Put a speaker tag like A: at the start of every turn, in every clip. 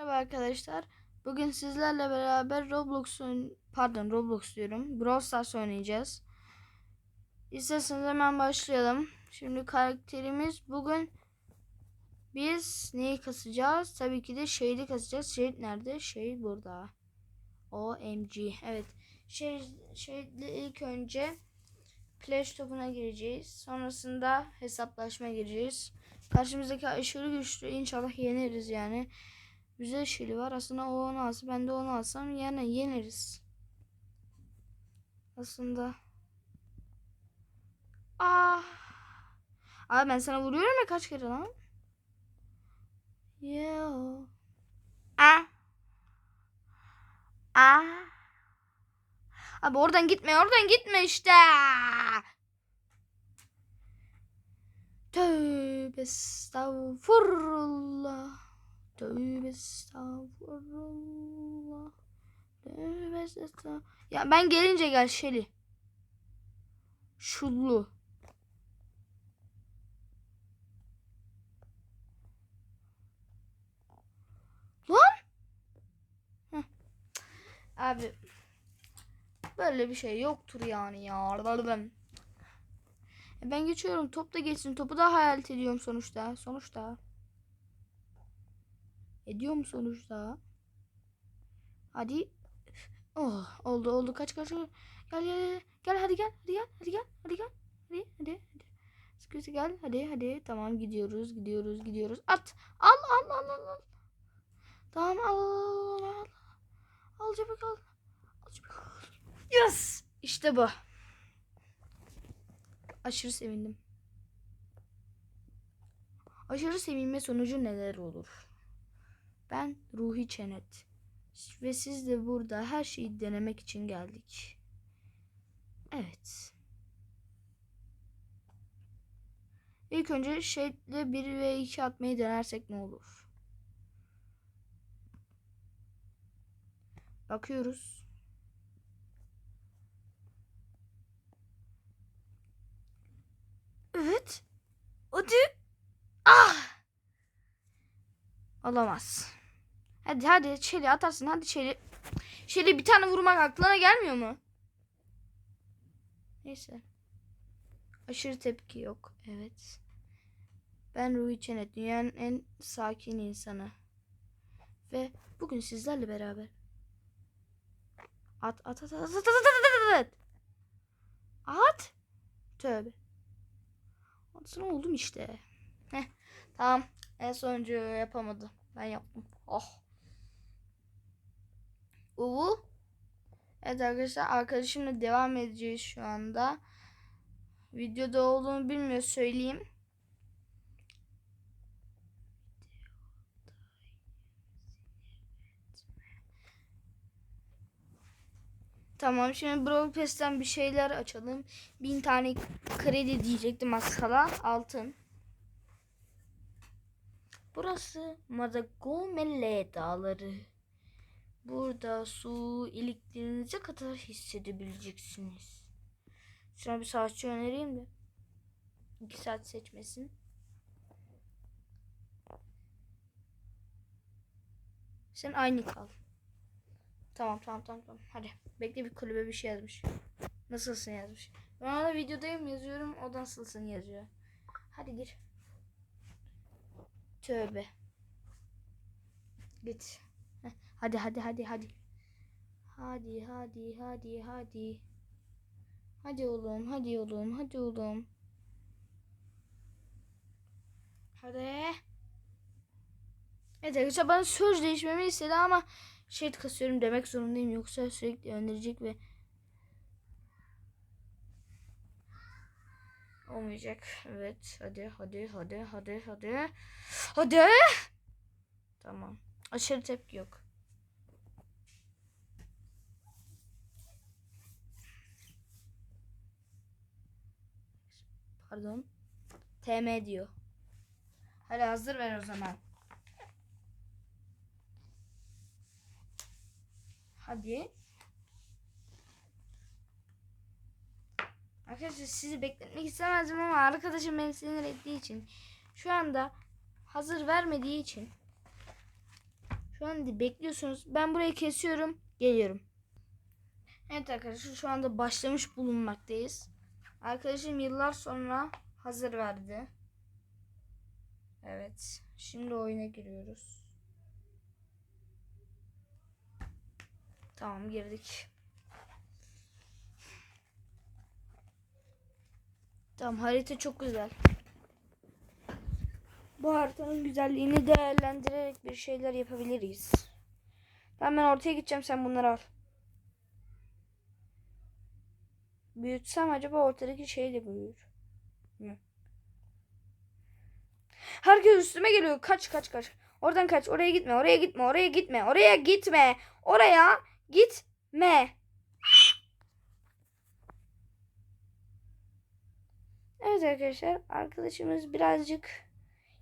A: Merhaba arkadaşlar. Bugün sizlerle beraber Roblox pardon Roblox diyorum. Brawl Stars oynayacağız. İsterseniz hemen başlayalım. Şimdi karakterimiz bugün biz neyi kasacağız? Tabii ki de Shade'i kasacağız. Shade nerede? Shade burada. OMG. Evet. Shade, Shade'le ilk önce Flash topuna gireceğiz. Sonrasında hesaplaşma gireceğiz. Karşımızdaki aşırı güçlü. İnşallah yeneriz yani. Güzel şili var. Aslında o onu alsa ben de onu alsam yani yeneriz. Aslında. Ah. Abi ben sana vuruyorum ya kaç kere lan? Yo. Ah. Ah. Abi oradan gitme oradan gitme işte. Tövbe estağfurullah. Tövbe estağfurullah. Tövbe estağfurullah. Ya ben gelince gel Şeli. Şullu. Lan. Heh. Abi. Böyle bir şey yoktur yani ya. Ben. Ben geçiyorum. Top da geçsin. Topu da hayal ediyorum sonuçta. Sonuçta. Ediyor mu sonuçta? Hadi. Oh oldu oldu kaç kaç. Gel gel gel. Gel hadi gel. Hadi gel. Hadi gel. Hadi gel. Hadi hadi. hadi. Sıkıntı gel. Hadi hadi. Tamam gidiyoruz. Gidiyoruz. Gidiyoruz. At. Al al al al. al. Tamam al al al. Al çabuk al. Al çabuk al. Yes. İşte bu. Aşırı sevindim. Aşırı sevinme sonucu neler olur? Ben Ruhi Çenet. Ve siz de burada her şeyi denemek için geldik. Evet. İlk önce şeyle 1 ve 2 atmayı denersek ne olur? Bakıyoruz. Evet. Hadi. Ah. Olamaz. Hadi hadi Çeli atarsın hadi Çeli. Çeli bir tane vurmak aklına gelmiyor mu? Neyse. Aşırı tepki yok. Evet. Ben Ruhi Çenet. Dünyanın en sakin insanı. Ve bugün sizlerle beraber. At at at at at at at at at at. At. Tövbe. Atsana oldum işte. Heh. Tamam. En sonuncu yapamadı. Ben yaptım. Oh. Uvu. Evet arkadaşlar arkadaşımla devam edeceğiz şu anda. Videoda olduğunu bilmiyor söyleyeyim. Tamam şimdi Brawl Pass'ten bir şeyler açalım. Bin tane kredi diyecektim az kala. Altın. Burası Madagomele dağları. Burada su iliklerinize kadar hissedebileceksiniz. Şuna bir saatçi önereyim de. 2 saat seçmesin. Sen aynı kal. Tamam tamam tamam tamam. Hadi. Bekle bir kulübe bir şey yazmış. Nasılsın yazmış. Ben ona videodayım yazıyorum. O da nasılsın yazıyor. Hadi gir. Tövbe. Git. Hadi hadi hadi hadi. Hadi hadi hadi hadi. Hadi oğlum hadi oğlum hadi oğlum. Hadi. Evet arkadaşlar bana söz değişmemi istedi ama şey kasıyorum demek zorundayım yoksa sürekli önerecek ve olmayacak. Evet hadi hadi hadi hadi hadi. Hadi. Tamam. Aşırı tepki yok. Pardon. TM diyor. Hadi hazır ver o zaman. Hadi. Arkadaşlar sizi bekletmek istemezdim ama arkadaşım beni sinir ettiği için şu anda hazır vermediği için Şu an bekliyorsunuz. Ben burayı kesiyorum. Geliyorum. Evet arkadaşlar şu anda başlamış bulunmaktayız. Arkadaşım yıllar sonra hazır verdi. Evet. Şimdi oyuna giriyoruz. Tamam girdik. Tamam harita çok güzel. Bu haritanın güzelliğini değerlendirerek bir şeyler yapabiliriz. Tamam ben ortaya gideceğim sen bunları al. Büyütsem acaba ortadaki şey de büyür mü? Herkes üstüme geliyor. Kaç kaç kaç. Oradan kaç. Oraya gitme. Oraya gitme. Oraya gitme. Oraya gitme. Oraya gitme. Evet arkadaşlar. Arkadaşımız birazcık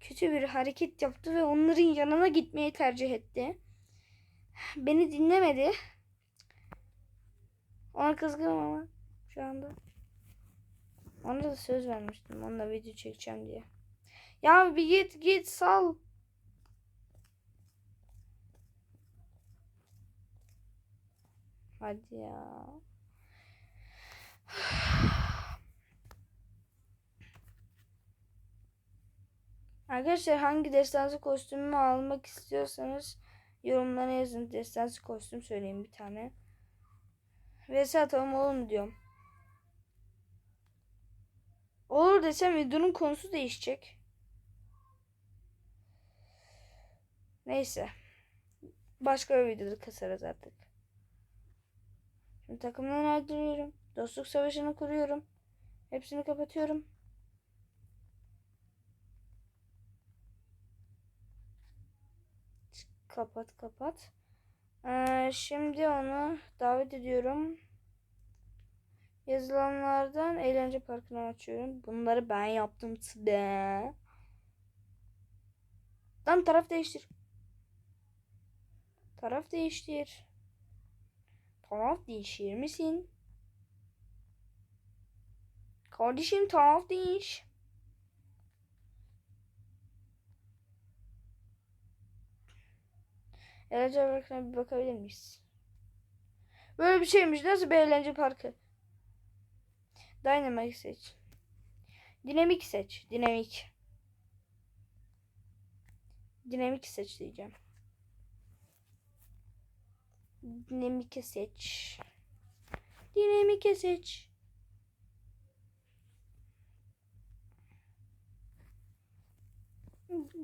A: kötü bir hareket yaptı ve onların yanına gitmeyi tercih etti. Beni dinlemedi. Ona kızgınım ama anda. Ona da söz vermiştim. Onunla video çekeceğim diye. Ya bir git git sal. Hadi ya. Arkadaşlar hangi destansı kostümümü almak istiyorsanız yorumlara yazın. Destansı kostüm söyleyeyim bir tane. Vs atalım olur mu diyorum. Olur desem videonun konusu değişecek. Neyse. Başka bir videoda kasarız artık. Şimdi takımdan ayrılıyorum. Dostluk savaşını kuruyorum. Hepsini kapatıyorum. Kapat kapat. Ee, şimdi onu davet ediyorum. Yazılanlardan eğlence parkını açıyorum. Bunları ben yaptım size. Lan taraf değiştir. Taraf değiştir. Taraf değişir misin? Kardeşim taraf değiş. Eğlence parkına bir bakabilir miyiz? Böyle bir şeymiş. Nasıl bir eğlence parkı? Dynamic seç. Dinamik seç. Dinamik. Dinamik seç diyeceğim. Dinamike seç. Dinamike seç.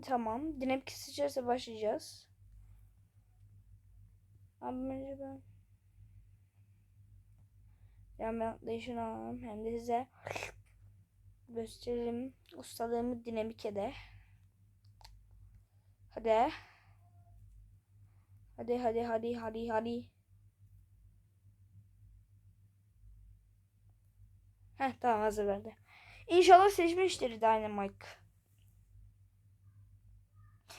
A: Tamam. Dinamik seçerse başlayacağız. Abi ben ben atlayışını alalım. Hem de size gösterelim ustalığımı dinamikede. Hadi. Hadi hadi hadi hadi hadi. Heh tamam hazır verdi. İnşallah seçmiştir Dynamite.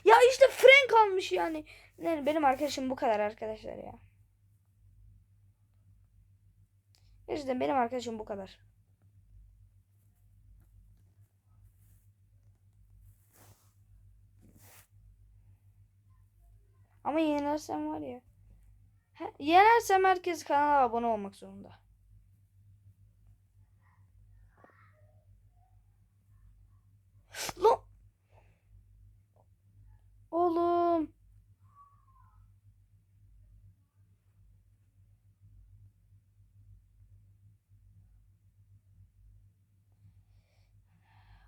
A: Ya işte Frank almış yani. Yani benim arkadaşım bu kadar arkadaşlar ya. Gerçekten benim arkadaşım bu kadar. Ama yenersem var ya. He, yenersem herkes kanala abone olmak zorunda. Lan. Oğlum.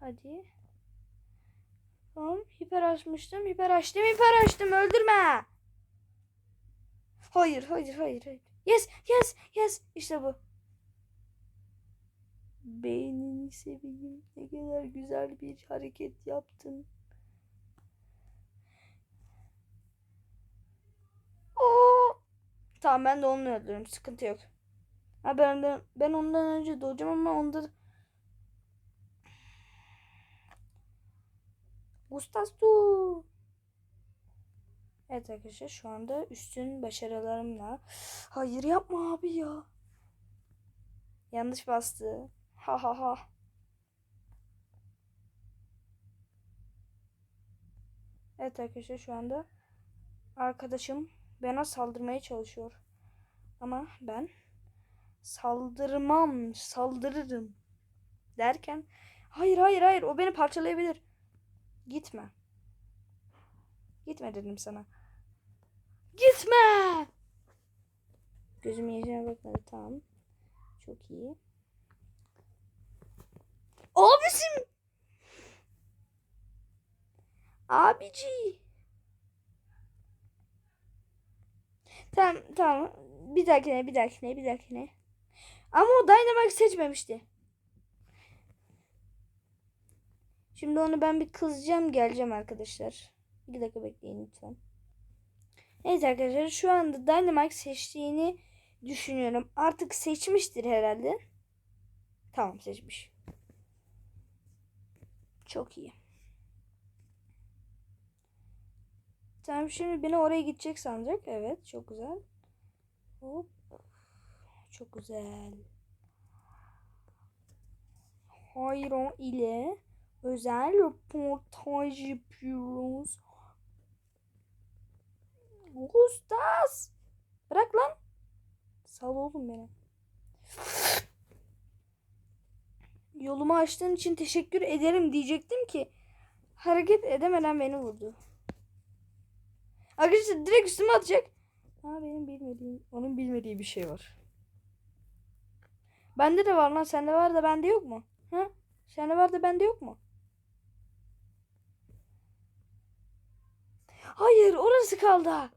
A: Hadi. Tamam. Hiper açmıştım. Hiper açtım. Hiper açtım. Öldürme. Hayır. Hayır. Hayır. Hayır. Yes. Yes. Yes. İşte bu. Beynini seveyim. Ne kadar güzel bir hareket yaptın. Oo. Tamam ben de onu öldürürüm. Sıkıntı yok. Ha ben ben ondan önce doğacağım ama onda Gustastu. Evet arkadaşlar şu anda üstün başarılarımla. Hayır yapma abi ya. Yanlış bastı. Ha ha ha. Evet arkadaşlar şu anda arkadaşım bana saldırmaya çalışıyor. Ama ben saldırmam, saldırırım derken hayır hayır hayır o beni parçalayabilir. Gitme. Gitme dedim sana. Gitme. Gözüm yeşile bakmadı tamam. Çok iyi. Abisim. Abici. Tamam tamam. Bir dahakine bir dahakine bir dahakine. Ama o Dynamax seçmemişti. Şimdi onu ben bir kızacağım geleceğim arkadaşlar. Bir dakika bekleyin lütfen. Evet arkadaşlar şu anda Dynamax seçtiğini düşünüyorum. Artık seçmiştir herhalde. Tamam seçmiş. Çok iyi. Tamam şimdi beni oraya gidecek sanacak. Evet çok güzel. Hop. Çok güzel. Hayron ile özel röportaj yapıyoruz. Gustas. Bırak lan. Sal oğlum beni. Yolumu açtığın için teşekkür ederim diyecektim ki hareket edemeden beni vurdu. Arkadaşlar direkt üstüme atacak. Ha benim bilmediğim, onun bilmediği bir şey var. Bende de var lan. Sende var da bende yok mu? Ha? Sende var da bende yok mu? Hayır, orası kaldı.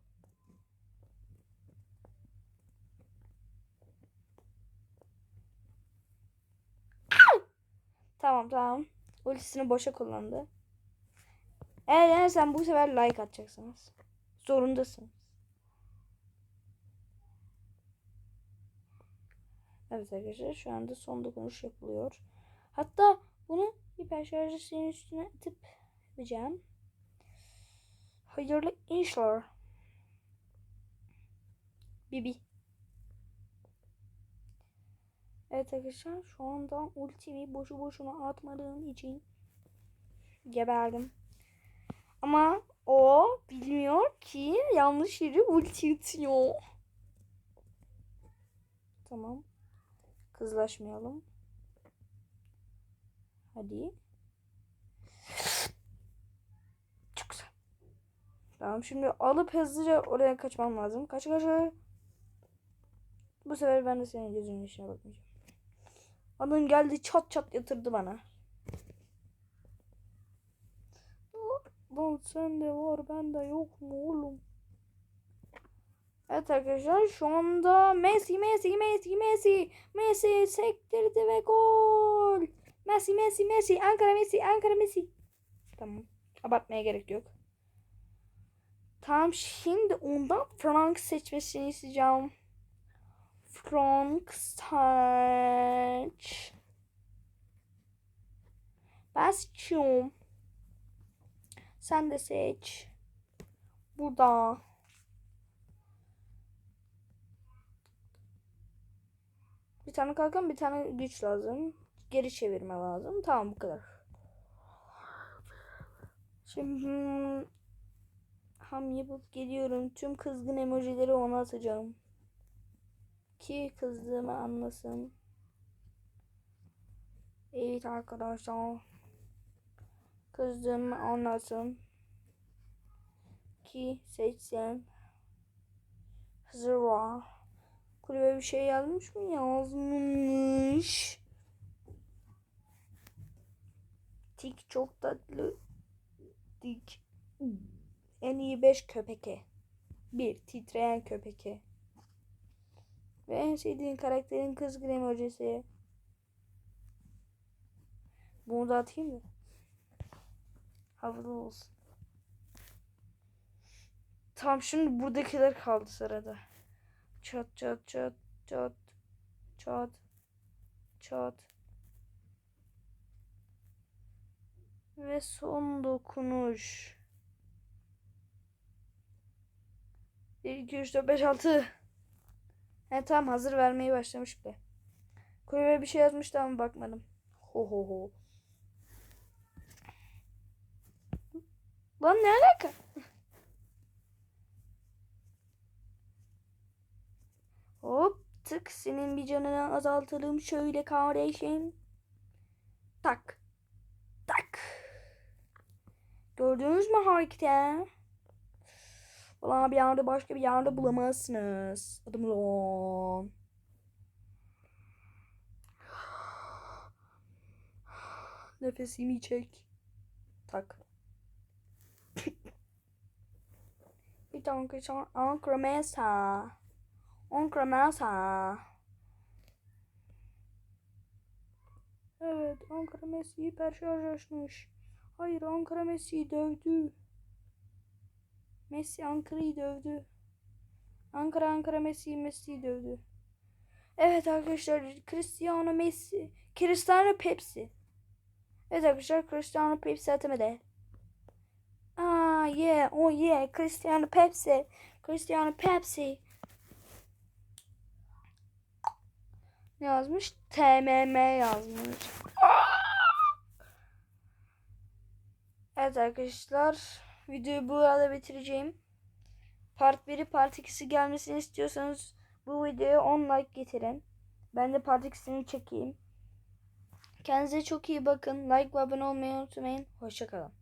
A: Tamam tamam. Ultisini boşa kullandı. Eğer yenersen bu sefer like atacaksınız. Zorundasın. Evet arkadaşlar şu anda son dokunuş yapılıyor. Hatta bunu hiper şarjı senin üstüne atıp yapacağım. Hayırlı işler. Bibi. Evet arkadaşlar şu anda ultimi boşu boşuna atmadığım için geberdim. Ama o bilmiyor ki yanlış yere ulti atıyor. Tamam. Kızlaşmayalım. Hadi. Çok güzel. Tamam şimdi alıp hızlıca oraya kaçmam lazım. Kaç kaç. Bu sefer ben de senin gözünün içine bakmayacağım. Adam geldi çat çat yatırdı bana. Lan sende var bende yok mu oğlum? Evet arkadaşlar şu anda Messi Messi Messi Messi Messi sektirdi ve gol. Messi Messi Messi Ankara Messi Ankara Messi. Tamam. Abartmaya gerek yok. Tamam şimdi ondan Frank seçmesini isteyeceğim. Frank seç. Ben seçiyorum. Sen de seç. Burada. Bir tane kalkan bir tane güç lazım. Geri çevirme lazım. Tamam bu kadar. Şimdi ham yapıp geliyorum. Tüm kızgın emojileri ona atacağım. Ki kızdığımı anlasın. Evet arkadaşlar. Kızdığımı anlasın. Ki seçsin. Var. Kulübe bir şey yazmış mı? Yazmış. Tik çok tatlı. Tik. En iyi 5 köpeke. 1. Titreyen köpeke. Ve en sevdiğin karakterin kızgın emojisi. Bunu da atayım mı? Havalı olsun. Tamam şimdi buradakiler kaldı sırada. Çat çat çat çat çat çat. Ve son dokunuş. 1, 2, 3, 4, 5, 6. He tamam hazır vermeyi başlamış bile. Kulübe bir şey yazmıştı ama bakmadım. Ho ho ho. Lan ne alaka? Hop tık senin bir canını azaltalım şöyle kardeşim. Tak. Tak. Gördünüz mü hareketi? Valla bir yerde başka bir yerde bulamazsınız. Adım Ron. Nefesimi çek. Tak. Bir tane son Ankara Mesa. Ankara Mesa. Evet Ankara Messi hiperşarj açmış. Hayır Ankara Messi'yi dövdü. Messi Ankara'yı dövdü. Ankara Ankara Messi Messi'yi dövdü. Evet arkadaşlar Cristiano Messi. Cristiano Pepsi. Evet arkadaşlar Cristiano Pepsi atamede. Aa yeah oh yeah Cristiano Pepsi. Cristiano Pepsi. Ne yazmış? TMM yazmış. Evet arkadaşlar videoyu bu arada bitireceğim. Part 1'i part 2'si gelmesini istiyorsanız bu videoya 10 like getirin. Ben de part 2'sini çekeyim. Kendinize çok iyi bakın. Like ve abone olmayı unutmayın. Hoşçakalın.